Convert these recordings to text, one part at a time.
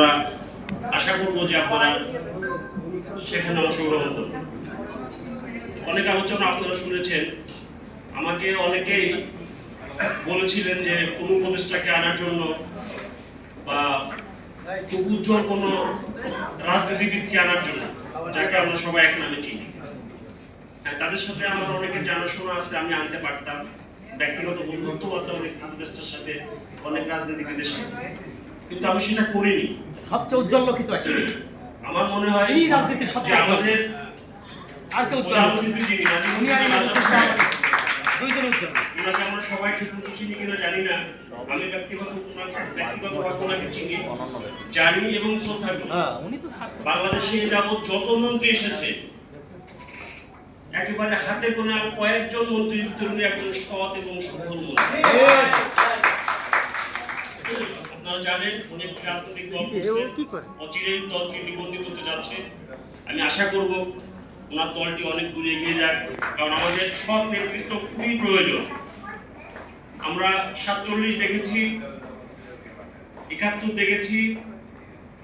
আমরা আশা করব যে আপনারা সেখানে অংশগ্রহণ করবেন। অনেক আলোচনা আপনারা শুনেছেন। আমাকে অনেকেই বলেছিলেন যে কোন উপদেশটাকে আনার জন্য বা খুব উজ্জ্বল কোন রাজনীতিবিদকে আনার জন্য যাকে আমরা সবাই এক নামে চিনি। হ্যাঁ, তাদের সাথে আমার অনেকের জানাশোনা আছে আমি আনতে পারতাম। ব্যক্তিগত বন্ধুত্ব আছে অনেক উপদেষ্টার সাথে অনেক রাজনীতিবিদের সাথে। কিন্তু আমি সেটা করিনি। সবচেয়ে উজ্জ্বল লোকিত আছে আমার মনে হয় ইনি রাজনীতির সবচেয়ে আমাদের আর কেউ উজ্জ্বল উনি আর আজাদ ইনি সাহেব, দুইজন উজ্জ্বল। ওনাকে আমরা সবাই ঠিক মতো চিনি কিনা জানি না। আমি ব্যক্তিগত ওনাকে- ব্যক্তিগতভাবে ওনাকে চিনি জানি এবং শ্রদ্ধা করি। হ্যাঁ উনি তো ছাত্র বাংলাদেশে যাবৎ যত মন্ত্রী এসেছে একেবারে হাতে গোনা কয়েকজন মন্ত্রীর ভিতরে একজন সৎ এবং সফল মন্ত্রী। আপনারা জানেন উনি একটি রাজনৈতিক দল অচিরেই দলটি নিবন্ধিত হতে যাচ্ছে। আমি আশা করব ওনার দলটি অনেক দূরে এগিয়ে যাক কারণ আমাদের সৎ নেতৃত্ব খুবই প্রয়োজন। আমরা সাতচল্লিশ দেখেছি একাত্তর দেখেছি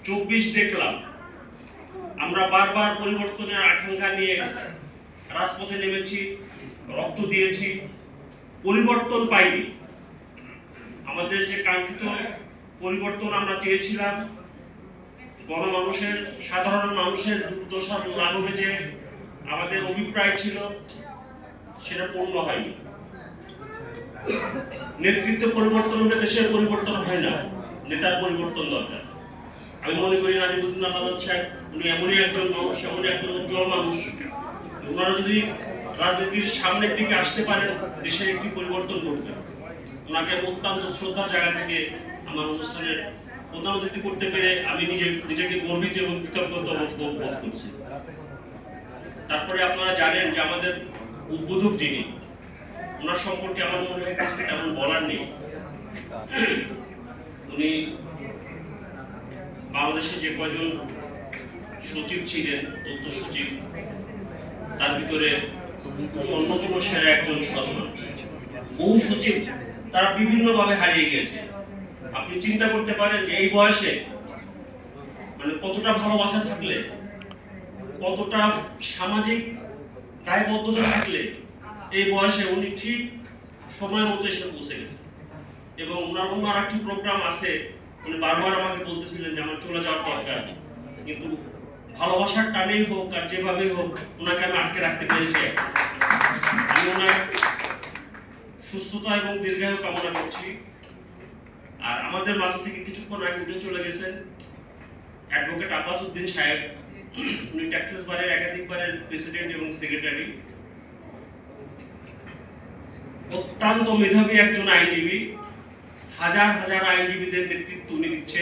চব্বিশ দেখলাম। আমরা বারবার পরিবর্তনের আকাঙ্ক্ষা নিয়ে রাজপথে নেমেছি রক্ত দিয়েছি পরিবর্তন পাইনি। আমাদের যে কাঙ্ক্ষিত পরিবর্তন আমরা চেয়েছিলাম। গণমানুষের, সাধারণ মানুষের দুর্দশা লাঘবে যে আমাদের অভিপ্রায় ছিল, সেটা পূর্ণ হয়নি। নেতৃত্ব পরিবর্তন হলে দেশের পরিবর্তন হয় না, নেতার পরিবর্তন দরকার। আমি মনে করি নাজিবুদ্দিন আহমদ সাহেব, উনি এমনই একজন মানুষ, এমনই একজন উজ্জ্বল মানুষ। ওনারা যদি রাজনীতির সামনের দিকে আসতে পারেন দেশের একটি পরিবর্তন করবে ওনাকে অত্যন্ত শ্রদ্ধার জায়গা থেকে আমার অনুষ্ঠানের প্রধান অতিথি করতে পেরে আমি নিজে নিজেকে গর্বিত এবং কৃতজ্ঞতা বোধ করছি। তারপরে আপনারা জানেন যে আমাদের উদ্বোধক যিনি, ওনার সম্পর্কে আমার মনে হয় তেমন বলার নেই। উনি বাংলাদেশে যে কয়জন সচিব ছিলেন, তথ্য সচিব, তার ভিতরে অন্যতম সেরা একজন মানুষ বহু সচিব তারা বিভিন্নভাবে হারিয়ে গিয়েছে আপনি চিন্তা করতে পারেন এই বয়সে মানে কতটা ভালোবাসা থাকলে, কতটা সামাজিক দায়বদ্ধতা থাকলে এই বয়সে উনি ঠিক সময় মতো এসে পৌঁছে গেছে এবং ওনার অন্য আর একটি প্রোগ্রাম আছে, উনি বারবার আমাকে বলতেছিলেন যে আমার চলে যাওয়ার দরকার কিন্তু ভালোবাসার টানেই হোক আর যেভাবেই হোক, ওনাকে আমি আটকে রাখতে পেরেছি আমি ওনার সুস্থতা এবং দীর্ঘায়ু কামনা করছি। আর আমাদের মাঝ থেকে কিছুক্ষণ আগে উঠে চলে গেছেন অ্যাডভোকেট আব্বাস উদ্দিন সাহেব। উনি ট্যাক্সেস বারের একাধিকবারের প্রেসিডেন্ট এবং সেক্রেটারি। অত্যন্ত মেধাবী একজন আইনজীবী। হাজার হাজার আইনজীবীদের নেতৃত্ব উনি দিচ্ছেন।